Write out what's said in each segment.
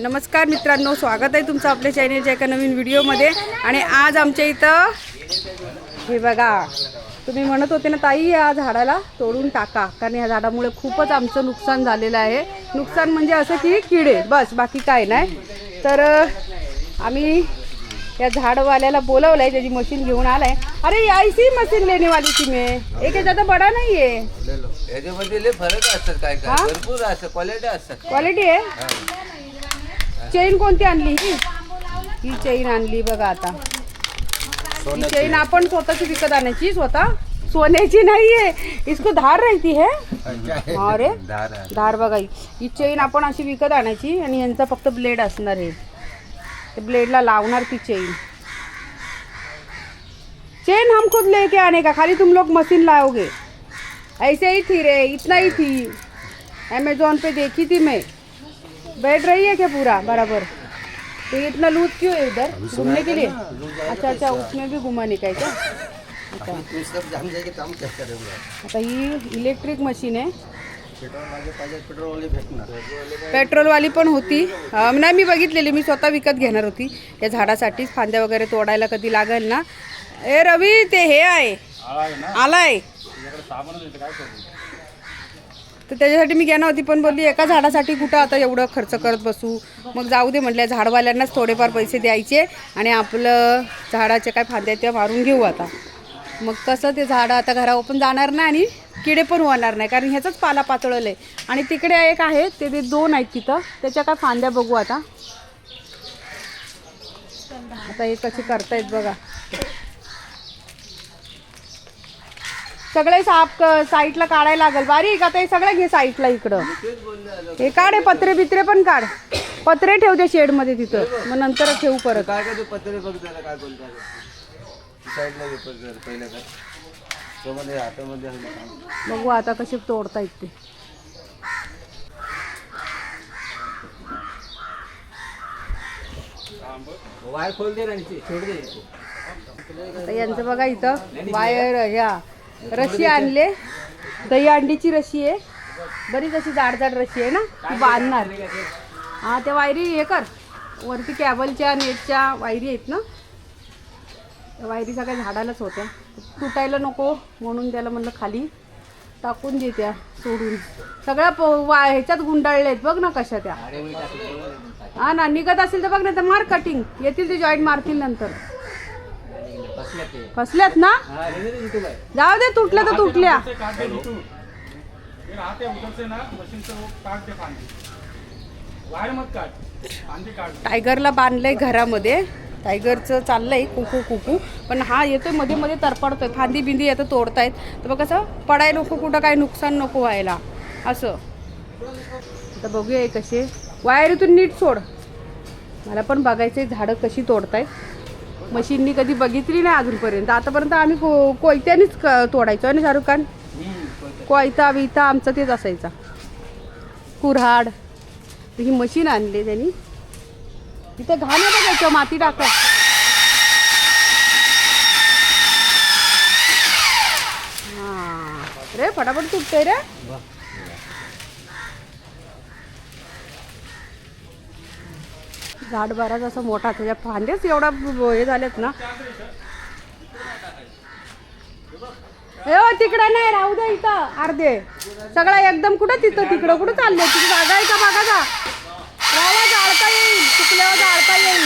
नमस्कार मित्रांनो स्वागत आहे तुमचं आपल्या चॅनेलच्या एका नवीन व्हिडिओमध्ये आणि आज आमच्या इथं हे बघा तुम्ही म्हणत होते ना ताई या झाडाला तोडून टाका. कारण या झाडामुळे खूपच आमचं नुकसान झालेलं आहे. नुकसान म्हणजे असं की किडे बस बाकी काय नाही. तर आम्ही या झाडवाल्याला बोलवलंय त्याची मशीन घेऊन आलाय. अरे ऐसी मशीन लेने वाली थी मैं. एक ज्यादा बडा नाही आहे याच्यामध्ये लय फरक असतात काय? काय? भरपूर असतात क्वालिटी असतात. क्वालिटी आहे? चेन कोणती आणली? ही ही चेन आणली बघा आता. ही चेन आपण स्वतःची विकत आणायची स्वतः. सोन्याची नाहीये. इसको धार राहती है? अरे. धार बघा ही. ही चेन आपण अशी विकत आणायची आणि यांचा फक्त ब्लेड असणार आहे. ते ब्लेडला लावणार ती चेन. चेन हम खुद लेके आने का. खाली तुम लोग मशीन लाओगे. ऐसे ही थी रे. इतना ही थी. अमेजोन पे देखी थी मैं. बैठ रही है क्या पूरा? बराबर। तो ये इतना लूज क्यों है उधर घूमने के लिए? अच्छा अच्छा उसमें भी घुमाने का है क्या अच्छा आता ही। इलेक्ट्रिक मशीन आहे पेट्रोलवाली पण होती। नाही मी बघितलेली मी स्वतः विकत घेणार होती. या झाडासाठीच फांद्या वगैरे तोडायला कधी लागेल ना. ए रवी ते हे आहे. आलाय. तर त्याच्यासाठी मी घेणार होती पण बोलली एका झाडासाठी कुठं आता एवढं खर्च करत बसू? मग जाऊ दे म्हटलं झाडवाल्यांनाच थोडेफार पैसे द्यायचे आणि आपलं झाडाचे काय फांद्या त्या मारून घेऊ आता. मग कसं ते झाडं आता घरावर पण जाणार नाही आणि किडे पण होणार नाही कारण ह्याचाच पाला पातळलं आहे. आणि तिकडे एक आहे ते ते दोन आहेत तिथं त्याच्या काय फांद्या बघू आता. आता हे कसे करतायत बघा. सगळे साफ क- साईडला काढायला लागेल. बारीक आता हे सगळं घे साईडला इकडं. हे काढ पत्रे बित्रे पण काढ. पत्रे ठेव त्या शेडमध्ये तिथं. मग नंतर ठेवू परत. काय काय ते पत्रे बघ काय साईडला काय त्यामध्ये हातामध्ये आता कसे तोडतायत ते. वायर खोल दे दे यांचं बघा इथं. वायर ह्या. रशी आणले. दही अंडीची रशी आहे. बरीच अशी जाड जाड रशी आहे ना ती बांधणार हा त्या वायरी हे कर. वरती कॅबलच्या नेटच्या वायरी आहेत ना. त्या वायरी सगळ्या झाडालाच होत्या. तुटायला नको म्हणून त्याला म्हणलं खाली टाकून दे त्या सोडून. सगळ्या प वा ह्याच्यात गुंडाळले आहेत. बघ ना कशा त्या. हा ना निघत असेल तर बघ ना तर मार कटिंग येतील ते जॉईंट मारतील नंतर. फसल्यात ना? जाऊ दे तुटल्या तर तुटल्या. टायगरला बांधलंय घरामध्ये. टायगरचं चाललंय कुकू कुकू. पण हा येतोयमध्ये मध्ये तरपडतोय फांदी बिंदी येतं तोडतायत. तर मग कसं पडाय नको कुठं काय नुकसान नको व्हायला. असं. आता बघूया हे कसे. वायरीतून नीट सोड. मला पण बघायचंय झाडं कशी तोडतायत. मशीननी कधी बघितली नाही अजूनपर्यंत. आतापर्यंत आम्ही को कोयत्यानेच क- तोडायचो आहे ना शाहरुख खान? कोयता विता आमचा तेच असायचा. कुऱ्हाड. ही मशीन आणली त्यांनी. तिथं घाण बघायचं माती टाका हां. रे फटाफट तुटतंय रे. झाड बराच असं मोठा त्याच्या फांद्याच एवढा हे झालेत ना. हो तिकडे तिकडं नाही राहू दे इथं अर्धे. सगळं एकदम कुठं तिथं? तिकडं कुठं चाललंय तिथे जागा आहे का? बागा जा. राहा जाळता येईल. चुकल्यावर जाळता येईल.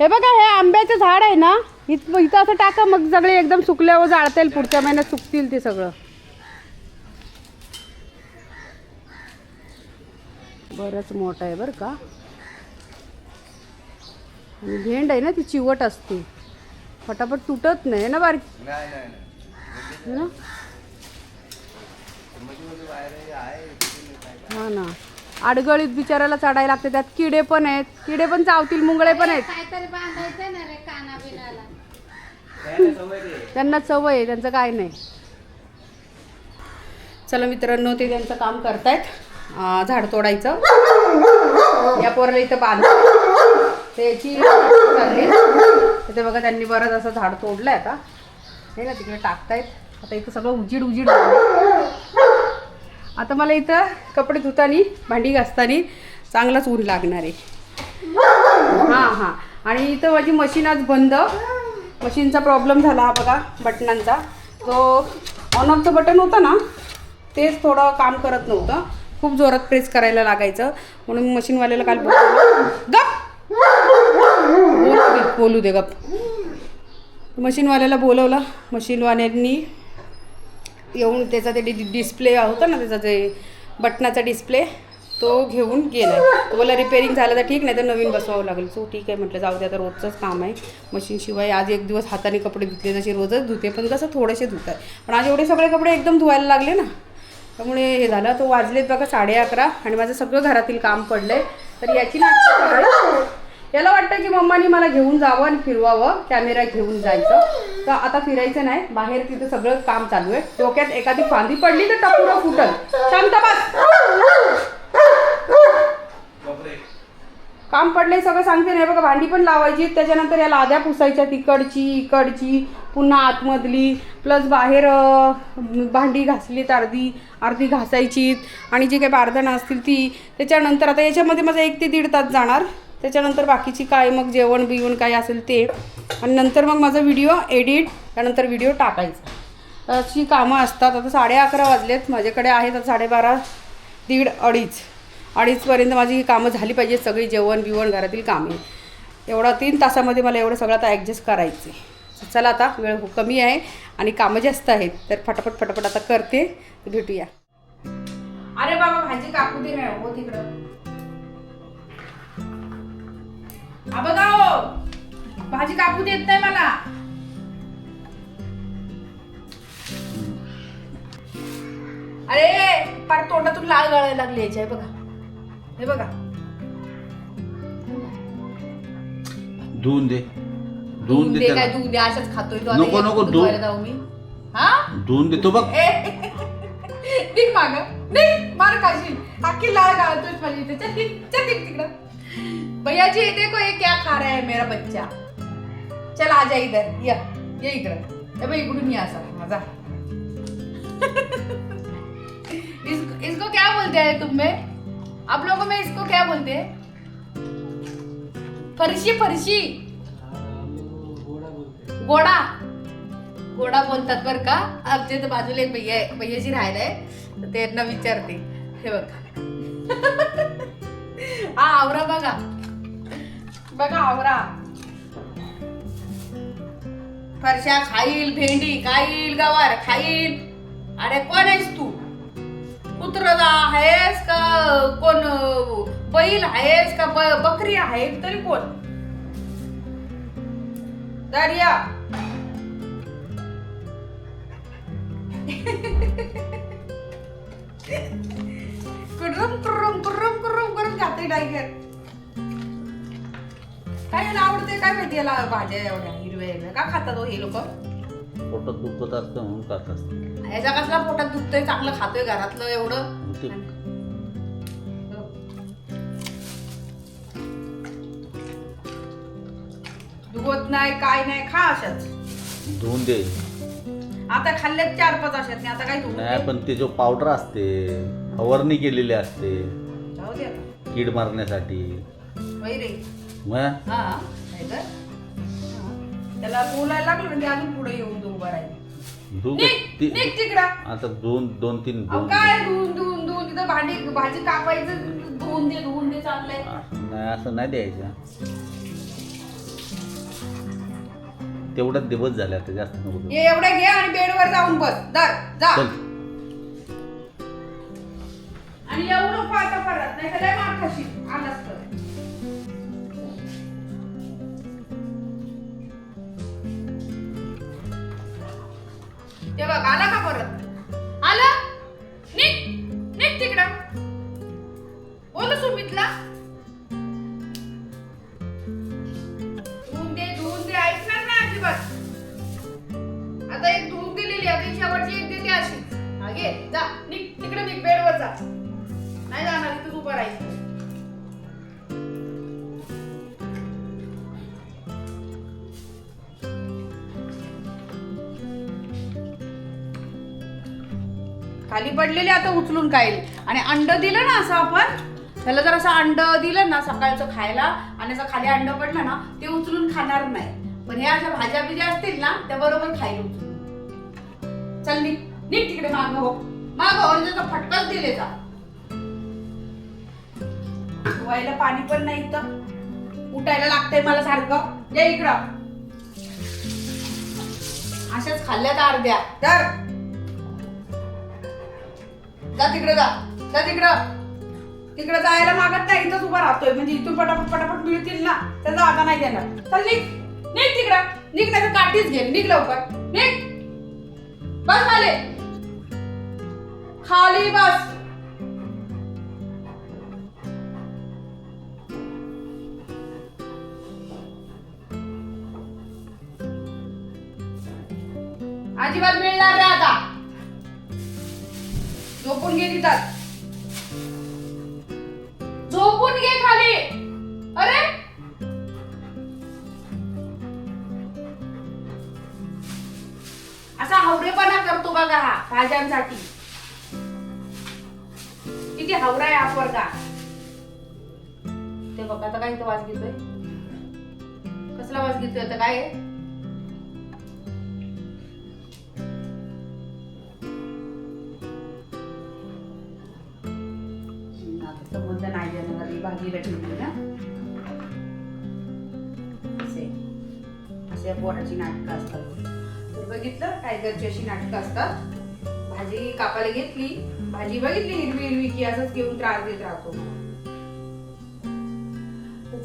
हे बघा हे आंब्याचं झाड आहे ना. इथं इथं असं टाका मग सगळे एकदम सुकल्यावर जाळता येईल पुढच्या महिन्यात सुकतील ते सगळं. बरंच मोठं आहे बरं का. आणि भेंड आहे ना ती चिवट असते. फटाफट तुटत नाही ना बारीक? नाही नाही नाही. है ना? हा आडगळीत बिचारायला चढायला लागते त्यात किडे पण आहेत. किडे पण चावतील मुंगळे पण आहेत. त्यांना सवय आहे त्यांचं काय नाही. चला मित्रांनो ते त्यांचं काम करतायत. झाड तोडायचं. या पोराला इथं बांध त्याची चालली. ते बघा त्यांनी बरंच असं झाड तोडलंय आता. हे ना तिकडे टाकतायत. आता इथं सगळं उजीड उजीड आता मला इथं कपडे धुतानी भांडी घासतानी चांगलाच ऊन लागणार आहे. हां हां. आणि इथं माझी मशीन आज बंद. मशीनचा प्रॉब्लेम झाला हा बघा बटनांचा. जो ऑन ऑफचं बटन होतं ना तेच थोडं काम करत नव्हतं. खूप जोरात प्रेस करायला लागायचं. म्हणून मशीनवाल्याला काल बोल गप! बोलू दे बोलू दे गप. मशीनवाल्याला बोलवलं. मशीनवाल्यांनी येऊन त्याचा ते डि डिस्प्ले होता ना त्याचा जे बटनाचा डिस्प्ले तो घेऊन गेला तो बोला रिपेरिंग झालं तर ठीक नाही तर नवीन बसवावं लागेल. सो ठीक आहे म्हटलं जाऊ दे आता रोजचंच काम आहे. मशीनशिवाय आज एक दिवस हाताने कपडे धुतले जसे रोजच धुते पण कसं थोडेसे धुत आहे पण आज एवढे सगळे कपडे एकदम धुवायला लागले ना. त्यामुळे हे झालं. तो वाजलेत बघा साडे अकरा आणि माझं सगळं घरातील काम पडलंय. तर याची याला वाटतं की मम्मानी मला घेऊन जावं आणि फिरवावं कॅमेरा घेऊन जायचं. तर आता फिरायचं नाही. बाहेर तिथं सगळं काम चालू आहे. डोक्यात एखादी फांदी पडली तर टपुरा फुटल. शांत बस. काम पडलंय सगळं सांगते नाही बघा. भांडी पण लावायची त्याच्यानंतर याला आद्या पुसायच्या तिकडची इकडची. पुन्हा आतमधली प्लस बाहेर भांडी घासलीत अर्धी अर्धी घासायची. आणि जी काही बारदाणं असतील ती. त्याच्यानंतर आता याच्यामध्ये माझा एक ते दीड तास जाणार. त्याच्यानंतर बाकीची काय मग जेवण बिवण काय असेल ते. आणि नंतर मग माझा व्हिडिओ एडिट त्यानंतर व्हिडिओ टाकायचा. अशी कामं असतात. आता साडे अकरा वाजलेत. माझ्याकडे आहेत आता साडेबारा दीड अडीच. अडीचपर्यंत माझी कामं झाली पाहिजे सगळी जेवण बिवण घरातील कामे. एवढा तीन तासामध्ये मला एवढं सगळं आता ॲडजस्ट करायचं आहे चला आता वेळ कमी आहे आणि कामं जास्त आहेत. तर फटाफट फटाफट आता करते. भेटूया. अरे बाबा भाजी कापू दे नाही हो तिकडं. हा बघा हो भाजी कापू देत नाही मला. अरे पार तोंडातून लाल गळायला लागली याची आहे बघा. हे बघा. धुवून दे. धुवून काय दे खातोय तो नको, नको. धुवायला जाऊ मी हा? धुवून दे तो बघ ए, निघ माग। निघ मार खाशील अख्खी लाल माझी इथे चल निघ, चल निघ तिकडं भैया जी देखो ये क्या खा रहा है मेरा बच्चा। चल आ जा इधर। ये ये इकडं ए बाई इकडून ये असा माझा इसको, इसको क्या बोलते हैं तुम में? आप लोगों में इसको क्या बोलते हैं? फरशी फरशी। गोडा. गोडा बोलतात बर का. आमच्या इथं बाजूला एक भैया आहे. भैयाजी राहायला आहे. तर त्यांना विचारते. हे बघा. हा आवरा बघा. बघा आवरा. फरशा खाईल भेंडी खाईल गवार खाईल. अरे कोण आहेस तू? कुत्र आहेस का? कोण बैल आहेस का? ब- बकरी आहे तरी कोण दर्या. कुर्रम कुर्रम कुर्रम कुर्रम करून खाते टायगर काय याला आवडते काय माहिती याला भाज्या एवढ्या हिरव्या हिरव्या का खातात हो हे लोक पोटात दुखत असतं म्हणून खात असतं ह्याचा कसला पोटात दुखतोय चांगलं खातोय घरातलं एवढं ते दुखत नाही काय नाही खा अशाच धुवून दे आता खाल्लेत चार पाच अशात आता काय नाही पण ते जो पावडर असते फवारणी केलेली असते जाऊ दे आता. कीड मारण्यासाठी. होय रे. मग? हा काय तर? हा. त्याला बोलायला लागलं म्हणजे अजून पुढे येऊन तो उभा राहील. धुऊ निघ ती निघ तिकडं. आता दोन दोन तीन अहो धुवून काय दे. धुवून धुवून धुवून? तिथं भांडी भाजी कापायचं धुवून दे धुवून दे चाललंय. असं नाही असं नाही द्यायचं. तेवढाच दिवस झाले आता जास्त नको. हे एवढं घे आणि बेडवर जाऊन बस. दर जा. चल. आणि एवढं पाहता परत नाही तर लय मार खाशील. आलास तर. ते बघ आला का परत? आला? निघ. निघ तिकडं. खाली पडलेले आता उचलून खाईल आणि अंड दिलं ना असं आपण त्याला जर असं अंड दिलं ना सकाळचं खायला आणि असं खाली अंड पडलं ना ते उचलून खाणार नाही. पण ह्या अशा भाज्या बिज्या असतील ना त्या बरोबर खाईल उचलून. चल नी निघ तिकडे माग हो. माग हो आणि त्याचा फटकाच दिले जा. धुवायला पाणी पण नाही तर उठायला लागतंय मला सारखं. या इकडं. अशाच खाल्ल्यात अर्ध्या. तर जा तिकडे जा. जा तिकडं. तिकडे जायला मागत नाही इथंच उभा राहतोय. म्हणजे इथून पटापट पटापट मिळतील ना त्याचा आता नाही देणार. चल निघ. निघ तिकडं. निघ नाही काठीच घे निघ लवकर. निघ. बस आले खाली बस. झोपून घे तिथं. झोपून घे खाली. अरे! असा हावरेपणा करतो बघा हा भाज्यांसाठी किती हावरा आहे हा का ते बघा आता काय इथं वास घेतोय? कसला वास घेतोय आता? काय देणार ही भाजीला असे पोराची नाटकं असतात. तर बघितलं टायगरची अशी नाटकं असतात. भाजी कापायला घेतली. भाजी बघितली हिरवी हिरवी की असंच घेऊन त्रास देत राहतो.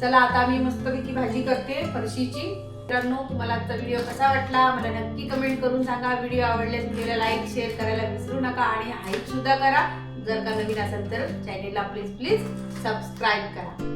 चला आता मी मस्तपैकी भाजी करते फरशीची. मित्रांनो तुम्हाला आजचा व्हिडिओ कसा वाटला? मला नक्की कमेंट करून सांगा. व्हिडिओ आवडल्यास व्हिडिओला लाईक शेअर करायला विसरू नका. आणि हाईक सुद्धा करा. जर का नवीन असेल तर चॅनेलला प्लीज प्लीज सबस्क्राईब करा.